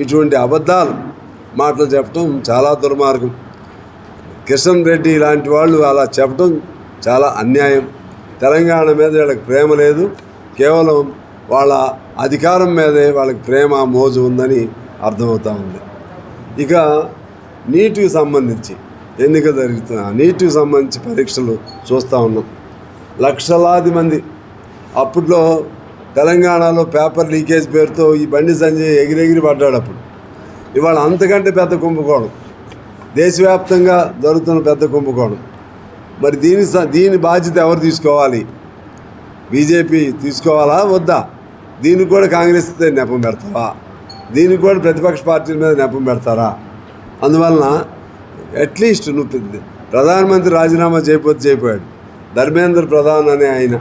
ఇటువంటి అబద్ధాలు మాటలు చెప్పడం చాలా దుర్మార్గం. కిషన్ రెడ్డి లాంటి వాళ్ళు అలా చెప్పడం చాలా అన్యాయం. తెలంగాణ మీద వీళ్ళకి ప్రేమ లేదు. కేవలం వాళ్ళ అధికారం మీదే వాళ్ళకి ప్రేమ మోజు ఉందని అర్థమవుతా ఉంది. ఇక నీటికి సంబంధించి ఎన్నిక జరుగుతున్న నీటికి సంబంధించి పరీక్షలు చూస్తూ ఉన్నాం. లక్షలాది మంది. అప్పట్లో తెలంగాణలో పేపర్ లీకేజ్ పేరుతో ఈ బండి సంజయ్ ఎగిరెగిరి పడ్డాడు అప్పుడు. ఇవాళ అంతకంటే పెద్ద కుంభకోణం. దేశవ్యాప్తంగా జరుగుతున్న పెద్ద కుంభకోణం. మరి దీని దీని బాధ్యత ఎవరు తీసుకోవాలి? బీజేపీ తీసుకోవాలా? వద్దా? దీనికి కూడా కాంగ్రెస్ నెపం పెడతావా? దీనికి కూడా ప్రతిపక్ష పార్టీల మీద నెపం పెడతారా? అందువలన అట్లీస్ట్ నువ్వు ప్రధానమంత్రి రాజీనామా చేయకపోతే చేయపోయాడు ధర్మేంద్ర ప్రధాన్ అనే ఆయన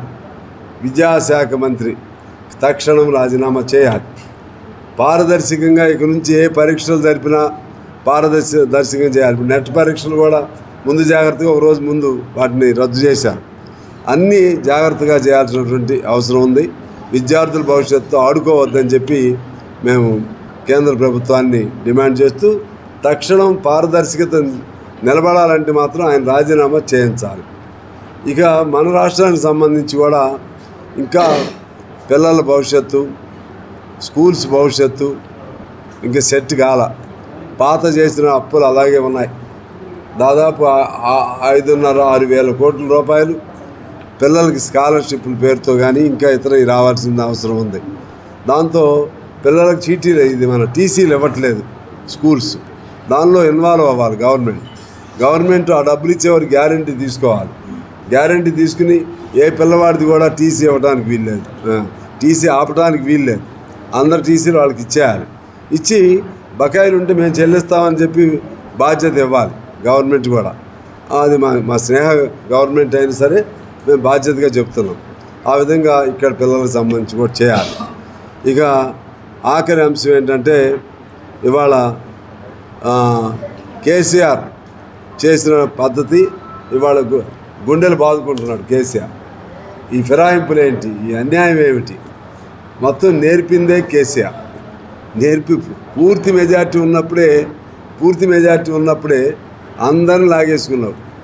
విద్యాశాఖ మంత్రి. తక్షణం రాజీనామా చేయాలి. పారదర్శకంగా ఇక నుంచి ఏ పరీక్షలు జరిపినా పారదర్శ దర్శకంగా చేయాలి. నెట్ పరీక్షలు కూడా ముందు జాగ్రత్తగా ఒక రోజు ముందు వాటిని రద్దు చేశారు. అన్నీ జాగ్రత్తగా చేయాల్సినటువంటి అవసరం ఉంది. విద్యార్థుల భవిష్యత్తు ఆడుకోవద్దని చెప్పి మేము కేంద్ర ప్రభుత్వాన్ని డిమాండ్ చేస్తూ తక్షణం పారదర్శకత నిలబడాలంటే మాత్రం ఆయన రాజీనామా చేయించాలి. ఇక మన రాష్ట్రానికి సంబంధించి కూడా ఇంకా పిల్లల భవిష్యత్తు స్కూల్స్ భవిష్యత్తు ఇంకా సెట్ కాల. పాత చేసిన అప్పులు అలాగే ఉన్నాయి. దాదాపు ఐదున్నర ఆరు వేల కోట్ల రూపాయలు పిల్లలకి స్కాలర్షిప్ల పేరుతో కానీ ఇంకా ఇతర రావాల్సిన అవసరం ఉంది. దాంతో పిల్లలకు చీటీలు ఇది మన టీసీలు ఇవ్వట్లేదు స్కూల్స్. దానిలో ఇన్వాల్వ్ అవ్వాలి గవర్నమెంట్. గవర్నమెంట్ ఆ డబ్బులు ఇచ్చేవారు గ్యారంటీ తీసుకోవాలి. గ్యారంటీ తీసుకుని ఏ పిల్లవాడిది కూడా టీసీ ఇవ్వడానికి వీల్లేదు. టీసీ ఆపడానికి వీల్లేదు. అందరు టీసీలు వాళ్ళకి ఇచ్చేయాలి. ఇచ్చి బకాయిలు ఉంటే మేము చెల్లిస్తామని చెప్పి బాధ్యత ఇవ్వాలి గవర్నమెంట్ కూడా. అది మా మా స్నేహ గవర్నమెంట్ అయినా సరే మేము బాధ్యతగా చెప్తున్నాం. ఆ విధంగా ఇక్కడ పిల్లలకు సంబంధించి కూడా చేయాలి. ఇక ఆఖరి అంశం ఏంటంటే ఇవాళ కేసీఆర్ చేసిన పద్ధతి ఇవాళ గు- గుండెలు బాదుకుంటున్నాడు కేసీఆర్. ఈ ఫిరాయింపులు ఏంటి? ఈ అన్యాయం ఏమిటి? మొత్తం నేర్పిందే కేసీఆర్. నేర్పి పూర్తి మెజార్టీ ఉన్నప్పుడే పూర్తి మెజార్టీ ఉన్నప్పుడే అందరిని లాగేసుకున్నారు